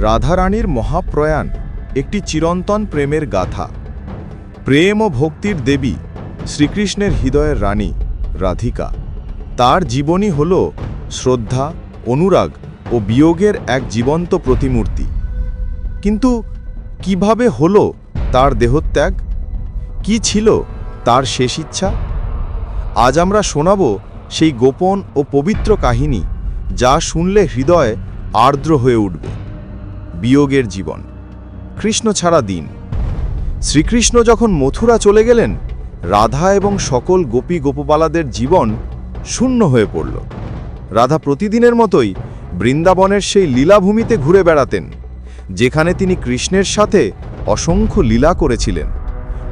রাধারানীর মহাপ্রয়াণ একটি চিরন্তন প্রেমের গাথা। প্রেম ও ভক্তির দেবী শ্রীকৃষ্ণের হৃদয়ের রানী রাধিকা। তার জীবনী হল শ্রদ্ধা, অনুরাগ ও বিয়োগের এক জীবন্ত প্রতিমূর্তি। কিন্তু কীভাবে হলো তার দেহত্যাগ? কি ছিল তার শেষ ইচ্ছা? আজ আমরা শোনাব সেই গোপন ও পবিত্র কাহিনী যা শুনলে হৃদয় আর্দ্র হয়ে উঠবে। বিয়োগের জীবন। কৃষ্ণ ছাড়া দিন। শ্রীকৃষ্ণ যখন মথুরা চলে গেলেন, রাধা এবং সকল গোপী গোপবালাদের জীবন শূন্য হয়ে পড়ল। রাধা প্রতিদিনের মতোই বৃন্দাবনের সেই লীলাভূমিতে ঘুরে বেড়াতেন, যেখানে তিনি কৃষ্ণের সাথে অসংখ্য লীলা করেছিলেন।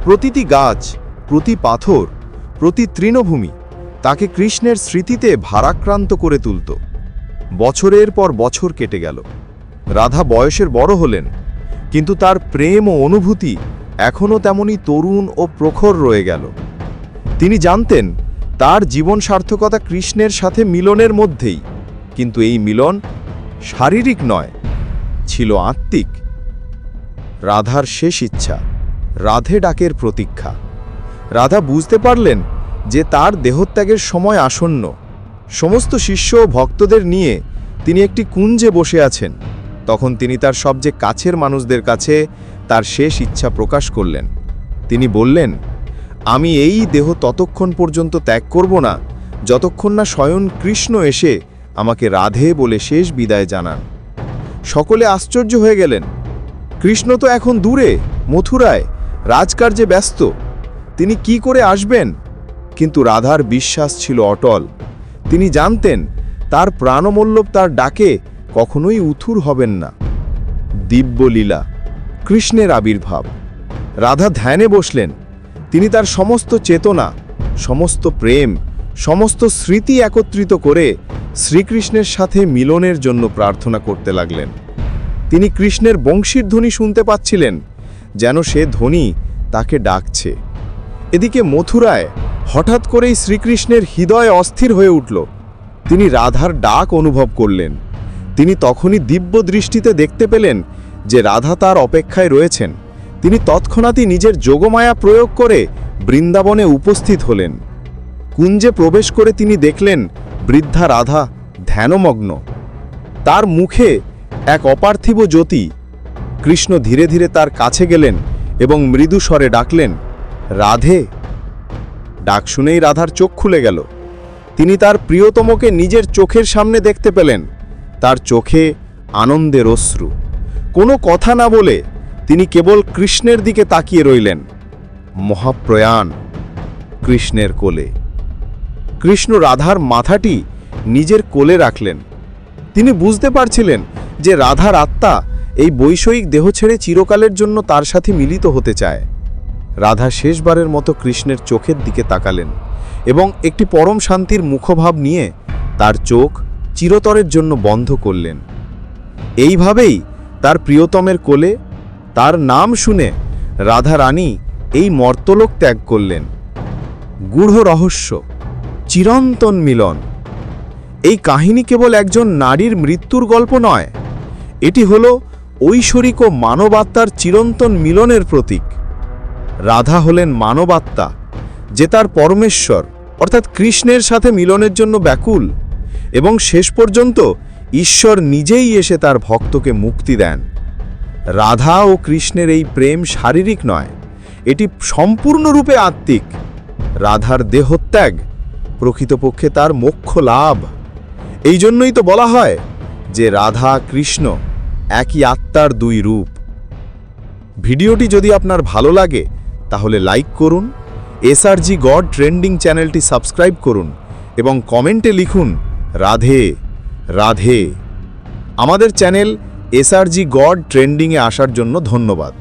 প্রতিটি গাছ, প্রতি পাথর, প্রতি তৃণভূমি তাকে কৃষ্ণের স্মৃতিতে ভারাক্রান্ত করে তুলত। বছরের পর বছর কেটে গেল। রাধা বয়সের বড় হলেন, কিন্তু তার প্রেম ও অনুভূতি এখনও তেমনি তরুণ ও প্রখর রয়ে গেল। তিনি জানতেন, তার জীবন সার্থকতা কৃষ্ণের সাথে মিলনের মধ্যেই, কিন্তু এই মিলন শারীরিক নয়, ছিল আত্মিক। রাধার শেষ ইচ্ছা, রাধে ডাকের প্রতীক্ষা। রাধা বুঝতে পারলেন যে তার দেহত্যাগের সময় আসন্ন। সমস্ত শিষ্য ও ভক্তদের নিয়ে তিনি একটি কুঞ্জে বসে আছেন। তখন তিনি তার সবচেয়ে কাছের মানুষদের কাছে তার শেষ ইচ্ছা প্রকাশ করলেন। তিনি বললেন, আমি এই দেহ ততক্ষণ পর্যন্ত ত্যাগ করব না, যতক্ষণ না স্বয়ং কৃষ্ণ এসে আমাকে রাধে বলে শেষ বিদায় জানান। সকলে আশ্চর্য হয়ে গেলেন, কৃষ্ণ তো এখন দূরে, মথুরায়, রাজকার্যে ব্যস্ত, তিনি কি করে আসবেন? কিন্তু রাধার বিশ্বাস ছিল অটল। তিনি জানতেন, তার প্রাণমল্লব তার ডাকে কখনোই উথুর হবেন না। দিব্যলীলা, কৃষ্ণের আবির্ভাব। রাধা ধ্যানে বসলেন। তিনি তার সমস্ত চেতনা, সমস্ত প্রেম, সমস্ত স্মৃতি একত্রিত করে শ্রীকৃষ্ণের সাথে মিলনের জন্য প্রার্থনা করতে লাগলেন। তিনি কৃষ্ণের বংশীর ধ্বনি শুনতে পাচ্ছিলেন, যেন সে ধ্বনি তাকে ডাকছে। এদিকে মথুরায় হঠাৎ করেই শ্রীকৃষ্ণের হৃদয় অস্থির হয়ে উঠল। তিনি রাধার ডাক অনুভব করলেন। তিনি তখনই দিব্য দৃষ্টিতে দেখতে পেলেন যে রাধা তার অপেক্ষায় রয়েছেন। তিনি তৎক্ষণাৎই নিজের যোগমায়া প্রয়োগ করে বৃন্দাবনে উপস্থিত হলেন। কুঞ্জে প্রবেশ করে তিনি দেখলেন, বৃদ্ধা রাধা ধ্যানমগ্ন। তার মুখে এক অপার্থিব জ্যোতি। কৃষ্ণ ধীরে ধীরে তার কাছে গেলেন এবং মৃদু স্বরে ডাকলেন, রাধে! ডাক শুনেই রাধার চোখ খুলে গেল। তিনি তার প্রিয়তমকে নিজের চোখের সামনে দেখতে পেলেন। তার চোখে আনন্দের অশ্রু। কোনো কথা না বলে তিনি কেবল কৃষ্ণের দিকে তাকিয়ে রইলেন। মহাপ্রয়াণ কৃষ্ণের কোলে। কৃষ্ণ রাধার মাথাটি নিজের কোলে রাখলেন। তিনি বুঝতে পারছিলেন যে রাধার আত্মা এই বৈষয়িক দেহ ছেড়ে চিরকালের জন্য তার সাথে মিলিত হতে চায়। রাধা শেষবারের মতো কৃষ্ণের চোখের দিকে তাকালেন এবং একটি পরম শান্তির মুখভাব নিয়ে তার চোখ চিরতরের জন্য বন্ধ করলেন। এইভাবেই তার প্রিয়তমের কোলে তার নাম শুনে রাধা রানী এই মর্তলোক ত্যাগ করলেন। গূঢ় রহস্য, চিরন্তন মিলন। এই কাহিনী কেবল একজন নারীর মৃত্যুর গল্প নয়, এটি হল ঐশ্বরিক ও মানবাত্মার চিরন্তন মিলনের প্রতীক। রাধা হলেন মানবাত্মা, যে তার পরমেশ্বর, অর্থাৎ কৃষ্ণের সাথে মিলনের জন্য ব্যাকুল। এবং শেষ পর্যন্ত ঈশ্বর নিজেই এসে তার ভক্তকে মুক্তি দেন। রাধা ও কৃষ্ণের এই প্রেম শারীরিক নয়, এটি সম্পূর্ণরূপে আত্মিক। রাধার দেহত্যাগ প্রকৃতপক্ষে তার মোক্ষ লাভ। এই জন্যই তো বলা হয় যে রাধা কৃষ্ণ একই আত্মার দুই রূপ। ভিডিওটি যদি আপনার ভালো লাগে, তাহলে লাইক করুন, এসআরজি গড ট্রেন্ডিং চ্যানেলটি সাবস্ক্রাইব করুন এবং কমেন্টে লিখুন রাধে রাধে। আমাদের চ্যানেল এসআরজি গড ট্রেন্ডিংয়ে আসার জন্য ধন্যবাদ।